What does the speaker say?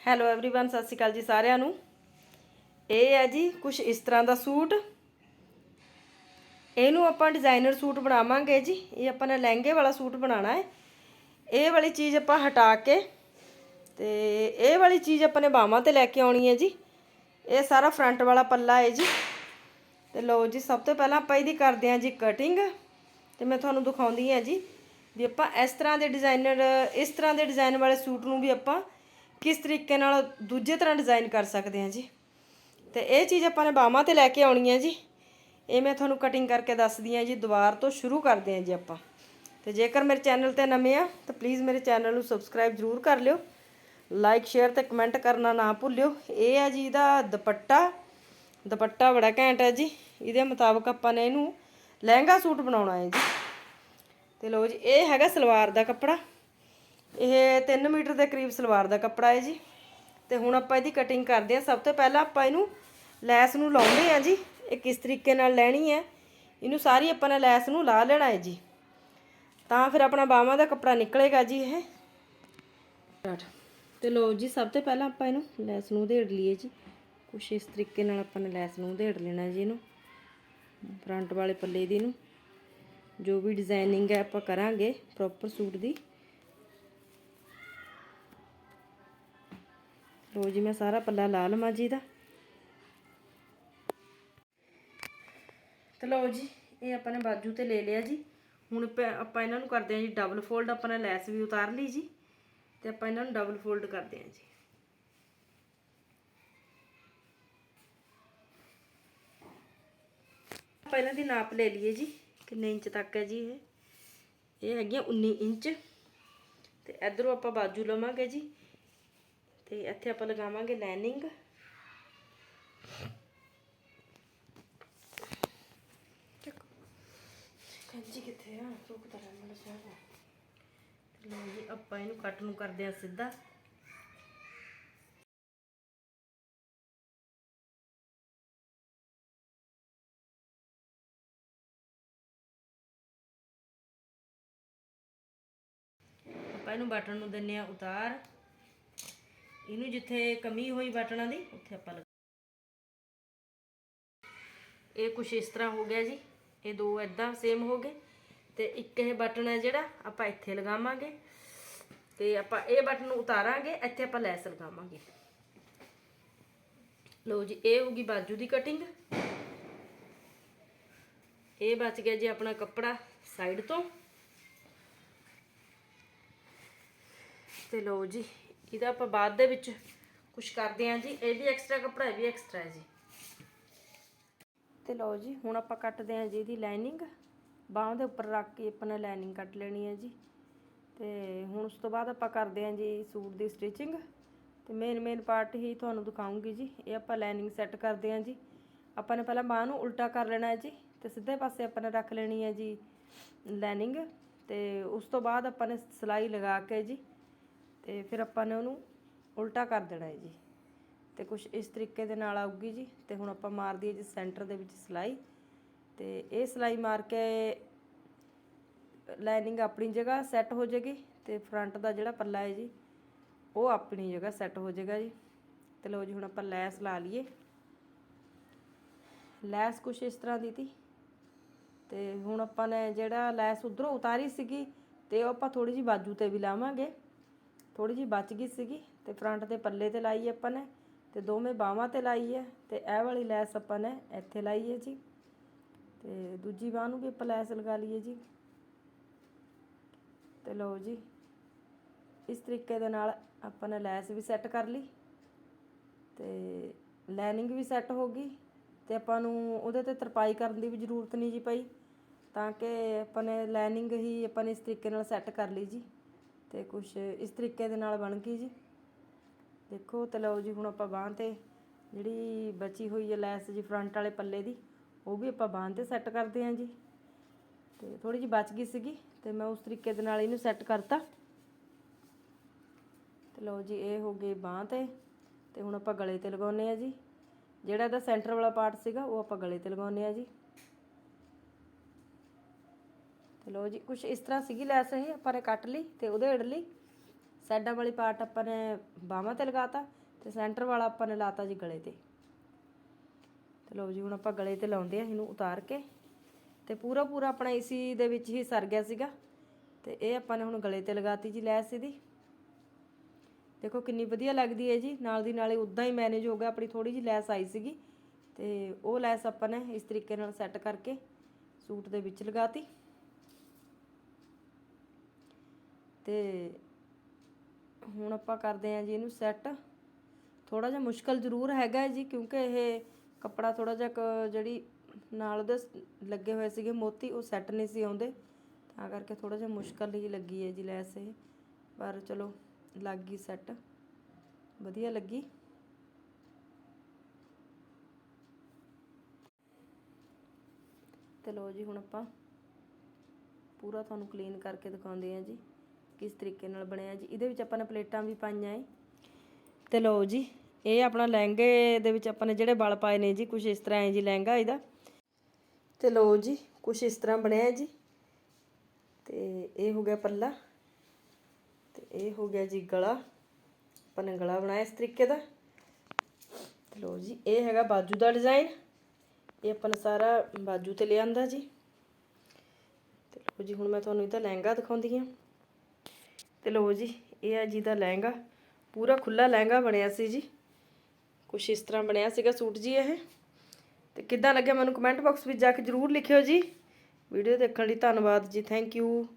Hello everyone ਸਤਿ ਸ਼੍ਰੀ ਅਕਾਲ ਜੀ ਸਾਰਿਆਂ ਨੂੰ ਇਹ ਹੈ ਜੀ ਕੁਝ ਇਸ ਤਰ੍ਹਾਂ ਦਾ ਸੂਟ ਇਹਨੂੰ ਆਪਾਂ ਡਿਜ਼ਾਈਨਰ ਸੂਟ ਬਣਾਵਾਂਗੇ ਜੀ ਇਹ ਆਪਾਂ ਨੇ ਲਹਿੰਗੇ ਵਾਲਾ ਸੂਟ ਬਣਾਉਣਾ ਹੈ ਇਹ ਵਾਲੀ ਚੀਜ਼ ਆਪਾਂ ਹਟਾ ਕੇ ਤੇ ਇਹ ਵਾਲੀ ਚੀਜ਼ ਆਪਾਂ ਨੇ ਬਾਹਾਂ ਤੇ ਲੈ ਕੇ ਆਉਣੀ ਹੈ ਜੀ ਇਹ ਸਾਰਾ ਫਰੰਟ ਵਾਲਾ ਪੱਲਾ ਹੈ ਜੀ ਤੇ ਲਓ ਜੀ ਸਭ ਤੋਂ ਪਹਿਲਾਂ ਆਪਾਂ ਇਹਦੀ ਕਰਦੇ ਹਾਂ ਜੀ ਕਟਿੰਗ ਤੇ ਮੈਂ ਤੁਹਾਨੂੰ ਦਿਖਾਉਂਦੀ ਹਾਂ ਜੀ ਵੀ ਆਪਾਂ ਇਸ ਤਰ੍ਹਾਂ ਦੇ ਡਿਜ਼ਾਈਨਰ ਇਸ ਤਰ੍ਹਾਂ ਦੇ ਡਿਜ਼ਾਈਨ ਵਾਲੇ ਸੂਟ ਨੂੰ ਵੀ ਆਪਾਂ ਕਿਸ ਤਰੀਕੇ ਨਾਲ ਦੂਜੇ ਤਰ੍ਹਾਂ ਡਿਜ਼ਾਈਨ ਕਰ ਸਕਦੇ ਹਾਂ ਜੀ? ਤੇ ਇਹ ਚੀਜ਼ ਆਪਾਂ ਨੇ ਬਾਹਾਂ ਤੇ ਲੈ ਕੇ ਆਉਣੀ ਹੈ ਜੀ। ਇਹ ਮੈਂ ਤੁਹਾਨੂੰ ਕਟਿੰਗ ਕਰਕੇ ਦੱਸਦੀ ਹਾਂ ਜੀ, ਦੁਬਾਰ ਤੋਂ ਸ਼ੁਰੂ ਕਰਦੇ ਹਾਂ ਜੀ ਆਪਾਂ। ਤੇ ਜੇਕਰ ਮੇਰੇ ਚੈਨਲ ਤੇ ਨਵੇਂ ਆ, ਤਾਂ ਪਲੀਜ਼ ਮੇਰੇ ਚੈਨਲ ਨੂੰ ਸਬਸਕ੍ਰਾਈਬ ਜ਼ਰੂਰ ਕਰ ਲਿਓ। ਲਾਈਕ ਸ਼ੇਅਰ ਤੇ ਕਮੈਂਟ ਕਰਨਾ ਨਾ ਭੁੱਲਿਓ। ਇਹ ਹੈ ਜੀ ਇਹਦਾ ਦੁਪੱਟਾ। ਦੁਪੱਟਾ ਬੜਾ ਘੈਂਟ ਹੈ ਜੀ। ਇਹਦੇ ਮੁਤਾਬਕ ਆਪਾਂ ਨੇ ਇਹਨੂੰ ਲਹਿੰਗਾ ਸੂਟ ਬਣਾਉਣਾ ਹੈ ਜੀ। ਤੇ ਲੋ ਜੀ, ਇਹ ਹੈਗਾ ਸਲਵਾਰ ਦਾ ਕੱਪੜਾ। ਇਹ 3 ਮੀਟਰ ਦੇ ਕਰੀਬ ਸਲਵਾਰ ਦਾ ਕੱਪੜਾ ਹੈ ਜੀ। ਤੇ ਹੁਣ ਆਪਾਂ ਇਹਦੀ ਕਟਿੰਗ ਕਰਦੇ ਹਾਂ। ਸਭ ਤੋਂ ਪਹਿਲਾਂ ਆਪਾਂ ਇਹਨੂੰ ਲੈਸ ਨੂੰ ਲਾਉਂਦੇ ਹਾਂ ਜੀ। ਇਹ ਕਿਸ ਤਰੀਕੇ ਨਾਲ ਲੈਣੀ ਹੈ? ਇਹਨੂੰ ਸਾਰੀ ਆਪਾਂ ਨੇ ਲੈਸ ਨੂੰ ਲਾ ਲੈਣਾ ਹੈ ਜੀ। ਤਾਂ ਫਿਰ ਆਪਣਾ ਬਾਹਾਂ ਦਾ ਕੱਪੜਾ ਨਿਕਲੇਗਾ ਜੀ ਇਹ। ਤੇ ਲੋ ਜੀ, ਸਭ ਤੋਂ ਪਹਿਲਾਂ ਆਪਾਂ ਇਹਨੂੰ ਲੈਸ ਨੂੰ ਉਧੇੜ ਲਈਏ ਜੀ। ਕੁਛ ਇਸ ਤਰੀਕੇ ਨਾਲ ਆਪਾਂ ਨੇ ਲੈਸ ਨੂੰ ਉਧੇੜ ਲੈਣਾ ਜੀ ਇਹਨੂੰ। ਫਰੰਟ ਵਾਲੇ ਪੱਲੇ ਦੀ ਨੂੰ ਜੋ ਵੀ ਡਿਜ਼ਾਈਨਿੰਗ ਹੈ ਆਪਾਂ ਕਰਾਂਗੇ ਪ੍ਰੋਪਰ ਸੂਟ ਦੀ। ਲੋ ਜੀ, ਮੈਂ ਸਾਰਾ ਪੱਲਾ ਲਾ ਲਵਾਂ ਜੀ ਦਾ। ਤੇ ਲਓ ਜੀ, ਇਹ ਆਪਾਂ ਨੇ ਬਾਜੂ ਤੇ ਲੈ ਲਿਆ ਜੀ। ਹੁਣ ਆਪਾਂ ਇਹਨਾਂ ਨੂੰ ਕਰਦੇ ਹਾਂ ਜੀ ਡਬਲ ਫੋਲਡ ਆਪਾਂ ਨੇ ਲੈਸ ਵੀ ਉਤਾਰ ਲਈ ਜੀ। ਤੇ ਆਪਾਂ ਇਹਨਾਂ ਨੂੰ ਡਬਲ ਫੋਲਡ ਕਰਦੇ ਹਾਂ ਜੀ। ਆਪਾਂ ਇਹਨਾਂ ਦੀ ਨਾਪ ਲੈ ਲਈਏ ਜੀ, ਕਿੰਨੇ ਇੰਚ ਤੱਕ ਹੈ ਜੀ ਇਹ? ਇਹ ਹੈਗੀਆਂ 19 ਇੰਚ। ਤੇ ਇਧਰੋਂ ਆਪਾਂ ਬਾਜੂ ਲਵਾਂਗੇ ਜੀ। ਤੇ ਇੱਥੇ ਆਪਾਂ ਲਗਾਵਾਂਗੇ ਲਾਈਨਿੰਗ। ਕੰਜੀ ਕਿੱਥੇ ਆ? ਰੁਕ ਤਾਂ ਰਹਿ ਮੜ ਸਾਹਿਬ ਲਓ ਜੀ ਆਪਾਂ ਇਹਨੂੰ ਕੱਟ ਨੂੰ ਕਰਦੇ ਆ ਸਿੱਧਾ। ਆਪਾਂ ਇਹਨੂੰ ਬਟਨ ਨੂੰ ਦਿੰਨੇ ਆ ਉਤਾਰ। ਇਹਨੂੰ ਜਿੱਥੇ ਕਮੀ ਹੋਈ ਬਟਨਾਂ ਦੀ, ਉੱਥੇ ਆਪਾਂ ਲਗਾ। ਇਹ ਕੁਛ ਇਸ ਤਰ੍ਹਾਂ ਹੋ ਗਿਆ ਜੀ। ਇਹ ਦੋ ਐਦਾਂ ਸੇਮ ਹੋ ਗਏ ਤੇ ਇੱਕ ਇਹ ਬਟਨ ਹੈ ਜਿਹੜਾ, ਆਪਾਂ ਇੱਥੇ ਲਗਾਵਾਂਗੇ। ਤੇ ਆਪਾਂ ਇਹ ਬਟਨ ਨੂੰ ਉਤਾਰਾਂਗੇ, ਇੱਥੇ ਆਪਾਂ ਲੈਸ ਲਗਾਵਾਂਗੇ। ਲਓ ਜੀ, ਇਹ ਹੋਗੀ ਬਾਜੂ ਦੀ ਕਟਿੰਗ ਇਹ ਬਚ ਗਿਆ ਜੀ ਆਪਣਾ ਕੱਪੜਾ ਸਾਈਡ ਤੋਂ। ਤੇ ਲਓ ਜੀ ਇਹਦਾ ਆਪਾਂ ਬਾਅਦ ਦੇ ਵਿੱਚ ਕੁਝ ਕਰਦੇ ਹਾਂ ਜੀ। ਇਹ ਵੀ ਐਕਸਟਰਾ ਕੱਪੜਾ, ਇਹ ਵੀ ਐਕਸਟਰਾ ਹੈ ਜੀ। ਤੇ ਲਓ ਜੀ, ਹੁਣ ਆਪਾਂ ਕੱਟਦੇ ਹਾਂ ਜੀ ਇਹਦੀ ਲਾਈਨਿੰਗ ਬਾਹਾਂ ਦੇ ਉੱਪਰ ਰੱਖ ਕੇ ਆਪਾਂ ਨੇ ਲਾਈਨਿੰਗ ਕੱਟ ਲੈਣੀ ਹੈ ਜੀ। ਤੇ ਹੁਣ ਉਸ ਤੋਂ ਬਾਅਦ ਆਪਾਂ ਕਰਦੇ ਹਾਂ ਜੀ ਸੂਟ ਦੀ ਸਟਿਚਿੰਗ ਤੇ ਮੇਨ ਮੇਨ ਪਾਰਟ ਹੀ ਤੁਹਾਨੂੰ ਦਿਖਾਉਂਗੀ ਜੀ। ਇਹ ਆਪਾਂ ਲਾਈਨਿੰਗ ਸੈੱਟ ਕਰਦੇ ਹਾਂ ਜੀ। ਆਪਾਂ ਨੇ ਪਹਿਲਾਂ ਬਾਹਾਂ ਨੂੰ ਉਲਟਾ ਕਰ ਲੈਣਾ ਹੈ ਜੀ। ਤੇ ਸਿੱਧੇ ਪਾਸੇ ਆਪਾਂ ਨੇ ਰੱਖ ਲੈਣੀ ਹੈ ਜੀ ਲਾਈਨਿੰਗ ਤੇ ਉਸ ਤੋਂ ਬਾਅਦ ਆਪਾਂ ਨੇ ਸਿਲਾਈ ਲਗਾ ਕੇ ਜੀ ਤੇ ਫਿਰ ਆਪਾਂ ਨੇ ਉਹਨੂੰ ਉਲਟਾ ਕਰ ਦੇਣਾ ਹੈ ਜੀ। ਤੇ ਕੁਝ ਇਸ ਤਰੀਕੇ ਦੇ ਨਾਲ ਆਊਗੀ ਜੀ। ਤੇ ਹੁਣ ਆਪਾਂ ਮਾਰ ਦਈਏ ਜੀ ਸੈਂਟਰ ਦੇ ਵਿੱਚ ਸਿਲਾਈ। ਤੇ ਇਹ ਸਿਲਾਈ ਮਾਰ ਕੇ ਲਾਈਨਿੰਗ ਆਪਣੀ ਜਗ੍ਹਾ ਸੈੱਟ ਹੋ ਜਾਏਗੀ ਤੇ ਫਰੰਟ ਦਾ ਜਿਹੜਾ ਪੱਲਾ ਹੈ ਜੀ, ਉਹ ਆਪਣੀ ਜਗ੍ਹਾ ਸੈੱਟ ਹੋ ਜਾਏਗਾ ਜੀ। ਤੇ ਲਓ ਜੀ ਹੁਣ ਆਪਾਂ ਲੈਸ ਲਾ ਲਈਏ। ਲੈਸ ਕੁਛ ਇਸ ਤਰ੍ਹਾਂ ਦੀ ਤੀ। ਤੇ ਹੁਣ ਆਪਾਂ ਨੇ ਜਿਹੜਾ ਲੈਸ ਉਧਰੋਂ ਉਤਾਰੀ ਸੀਗੀ, ਤੇ ਉਹ ਆਪਾਂ ਥੋੜੀ ਜੀ ਬਾਜੂ ਤੇ ਵੀ ਲਾਵਾਂਗੇ। ਥੋੜੀ ਜੀ ਬਚ ਗਈ ਸੀਗੀ ਤੇ ਫਰੰਟ ਦੇ ਪੱਲੇ ਤੇ ਲਾਈ ਆਪਾਂ ਨੇ ਤੇ ਦੋਵੇਂ ਬਾਹਾਂ ਤੇ ਲਾਈ ਹੈ ਤੇ ਇਹ ਵਾਲੀ ਲੈਸ ਆਪਾਂ ਨੇ ਇੱਥੇ ਲਾਈ ਹੈ ਜੀ। ਤੇ ਦੂਜੀ ਬਾਹ ਨੂੰ ਵੀ ਆਪਾਂ ਲੈਸ ਲਗਾ ਲਈਏ ਜੀ। ਤੇ ਲਓ ਜੀ, ਇਸ ਤਰੀਕੇ ਦੇ ਨਾਲ ਆਪਾਂ ਨੇ ਲੈਸ ਵੀ ਸੈੱਟ ਕਰ ਲਈ ਤੇ ਲਾਈਨਿੰਗ ਵੀ ਸੈੱਟ ਹੋ ਗਈ ਤੇ ਆਪਾਂ ਨੂੰ ਉਹਦੇ ਤੇ ਤਰਪਾਈ ਕਰਨ ਦੀ ਵੀ ਜ਼ਰੂਰਤ ਨਹੀਂ ਜੀ ਪਈ ਤਾਂ ਕਿ ਆਪਾਂ ਨੇ ਲਾਈਨਿੰਗ ਹੀ ਆਪਾਂ ਨੇ ਇਸ ਤਰੀਕੇ ਨਾਲ ਸੈੱਟ ਕਰ ਲਈ ਜੀ। ਤੇ ਕੁਝ ਇਸ ਤਰੀਕੇ ਦੇ ਨਾਲ ਬਣ ਗਈ ਜੀ। ਦੇਖੋ ਤੇ ਲਓ ਜੀ, ਹੁਣ ਆਪਾਂ ਬਾਂਹ ਤੇ ਜਿਹੜੀ ਬਚੀ ਹੋਈ ਹੈ ਲੈਸ ਜੀ ਫਰੰਟ ਵਾਲੇ ਪੱਲੇ ਦੀ, ਉਹ ਵੀ ਆਪਾਂ ਬਾਂਹ ਤੇ ਸੈੱਟ ਕਰਦੇ ਹਾਂ ਜੀ। ਤੇ ਥੋੜੀ ਜਿਹੀ ਬਚ ਗਈ ਸੀਗੀ ਤੇ ਮੈਂ ਉਸ ਤਰੀਕੇ ਦੇ ਨਾਲ ਇਹਨੂੰ ਸੈੱਟ ਕਰਤਾ। ਤੇ ਲਓ ਜੀ, ਇਹ ਹੋ ਗਏ ਬਾਂਹ ਤੇ ਤੇ ਹੁਣ ਆਪਾਂ ਗਲੇ ਤੇ ਲਗਾਉਨੇ ਆ ਜੀ। ਜਿਹੜਾ ਇਹਦਾ ਸੈਂਟਰ ਵਾਲਾ ਪਾਰਟ ਸੀਗਾ, ਉਹ ਆਪਾਂ ਗਲੇ ਤੇ ਲਗਾਉਨੇ ਆ ਜੀ। ਲੋ ਜੀ ਕੁਝ ਇਸ ਤਰ੍ਹਾਂ ਸੀਗੀ ਲੈਸ ਇਹ, ਆਪਾਂ ਨੇ ਕੱਟ ਲਈ ਤੇ ਉਹਦੇ ਅੜ ਲਈ। ਸਾਈਡਾਂ ਵਾਲੀ ਪਾਰਟ ਆਪਾਂ ਨੇ ਬਾਹਾਂ ਤੇ ਲਗਾਤਾ ਤੇ ਸੈਂਟਰ ਵਾਲਾ ਆਪਾਂ ਨੇ ਲਾਤਾ ਜੀ ਗਲੇ ਤੇ। ਤੇ ਲਓ ਜੀ, ਹੁਣ ਆਪਾਂ ਗਲੇ ਤੇ ਲਾਉਂਦੇ ਆ ਇਹਨੂੰ ਉਤਾਰ ਕੇ। ਤੇ ਪੂਰਾ ਪੂਰਾ ਆਪਣਾ ਏਸੀ ਦੇ ਵਿੱਚ ਹੀ ਸਰ ਗਿਆ ਸੀਗਾ। ਤੇ ਇਹ ਆਪਾਂ ਨੇ ਹੁਣ ਗਲੇ ਤੇ ਲਗਾਤੀ ਜੀ ਲੈਸ ਇਹਦੀ। ਦੇਖੋ ਕਿੰਨੀ ਵਧੀਆ ਲੱਗਦੀ ਹੈ ਜੀ, ਨਾਲ ਦੀ ਨਾਲੇ ਉਦਾਂ ਹੀ ਮੈਨੇਜ ਹੋ ਗਿਆ, ਆਪਣੀ ਥੋੜੀ ਜੀ ਲੈਸ ਆਈ ਸੀਗੀ। ਤੇ ਉਹ ਲੈਸ ਆਪਾਂ ਨੇ ਇਸ ਤਰੀਕੇ ਨਾਲ ਸੈੱਟ ਕਰਕੇ ਸੂਟ ਦੇ ਵਿੱਚ ਲਗਾਤੀ। ਤੇ ਹੁਣ ਆਪਾਂ ਕਰਦੇ ਹਾਂ ਜੀ ਇਹਨੂੰ ਸੈੱਟ ਥੋੜਾ ਜਿਹਾ ਮੁਸ਼ਕਲ ਜ਼ਰੂਰ ਹੈਗਾ ਜੀ, ਕਿਉਂਕਿ ਇਹ ਕੱਪੜਾ ਥੋੜਾ ਜਿਹਾ ਕ- ਜਿਹੜੀ ਨਾਲ ਉਹਦੇ ਲੱਗੇ ਹੋਏ ਸੀਗੇ ਮੋਤੀ, ਉਹ ਸੈੱਟ ਨਹੀਂ ਸੀ ਆਉਂਦੇ। ਤਾਂ ਕਰਕੇ ਥੋੜਾ ਜਿਹਾ ਮੁਸ਼ਕਲ ਹੀ ਲੱਗੀ ਹੈ ਜੀ ਲੈਸ ਇਹ। ਪਰ ਚਲੋ, ਲੱਗ ਗਈ ਸੈੱਟ ਵਧੀਆ ਲੱਗੀ। ਤੇ ਲਓ ਜੀ ਹੁਣ ਆਪਾਂ ਪੂਰਾ ਤੁਹਾਨੂੰ ਕਲੀਨ ਕਰਕੇ ਦਿਖਾਉਂਦੇ ਆ ਜੀ। ਕਿਸ ਤਰੀਕੇ ਨਾਲ ਬਣਿਆ ਜੀ? ਇਹਦੇ ਵਿੱਚ ਆਪਾਂ ਨੇ ਪਲੇਟਾਂ ਵੀ ਪਾਈਆਂ ਏ। ਤੇ ਲਓ ਜੀ, ਇਹ ਆਪਣਾ ਲਹਿੰਗੇ ਦੇ ਵਿੱਚ ਆਪਾਂ ਨੇ ਜਿਹੜੇ ਬਲ ਪਾਏ ਨੇ ਜੀ ਕੁਝ ਇਸ ਤਰ੍ਹਾਂ ਹੈ ਜੀ ਲਹਿੰਗਾ ਇਹਦਾ। ਤੇ ਲਓ ਜੀ ਕੁਝ ਇਸ ਤਰ੍ਹਾਂ ਬਣਿਆ ਜੀ। ਤੇ ਇਹ ਹੋ ਗਿਆ ਪੱਲਾ। ਤੇ ਇਹ ਹੋ ਗਿਆ ਜੀ ਗਲਾ। ਆਪਾਂ ਨੇ ਗਲਾ ਬਣਾਇਆ ਇਸ ਤਰੀਕੇ ਦਾ। ਤੇ ਲਓ ਜੀ, ਇਹ ਹੈਗਾ ਬਾਜੂ ਦਾ ਡਿਜ਼ਾਈਨ। ਇਹ ਆਪਾਂ ਨੇ ਸਾਰਾ ਬਾਜੂ ਤੇ ਲਿਆਂਦਾ ਜੀ। ਤੇ ਲਓ ਜੀ, ਹੁਣ ਮੈਂ ਤੁਹਾਨੂੰ ਇਹਦਾ ਲਹਿੰਗਾ ਦਿਖਾਉਂਦੀ ਹਾਂ। ਤੇ ਲਓ ਜੀ, ਇਹ ਆ ਜੀ ਦਾ ਲਹਿੰਗਾ। ਪੂਰਾ ਖੁੱਲਾ ਲਹਿੰਗਾ ਬਣਿਆ ਸੀ ਜੀ। ਕੁਛ ਇਸ ਤਰ੍ਹਾਂ ਬਣਿਆ ਸੀਗਾ ਸੂਟ ਜੀ ਇਹ। ਤੇ ਕਿੱਦਾਂ ਲੱਗਿਆ ਮੈਨੂੰ ਕਮੈਂਟ ਬਾਕਸ ਵਿੱਚ ਜਾ ਕੇ ਜਰੂਰ ਲਿਖਿਓ ਜੀ। ਵੀਡੀਓ ਦੇਖਣ ਲਈ ਧੰਨਵਾਦ ਜੀ ਥੈਂਕ ਯੂ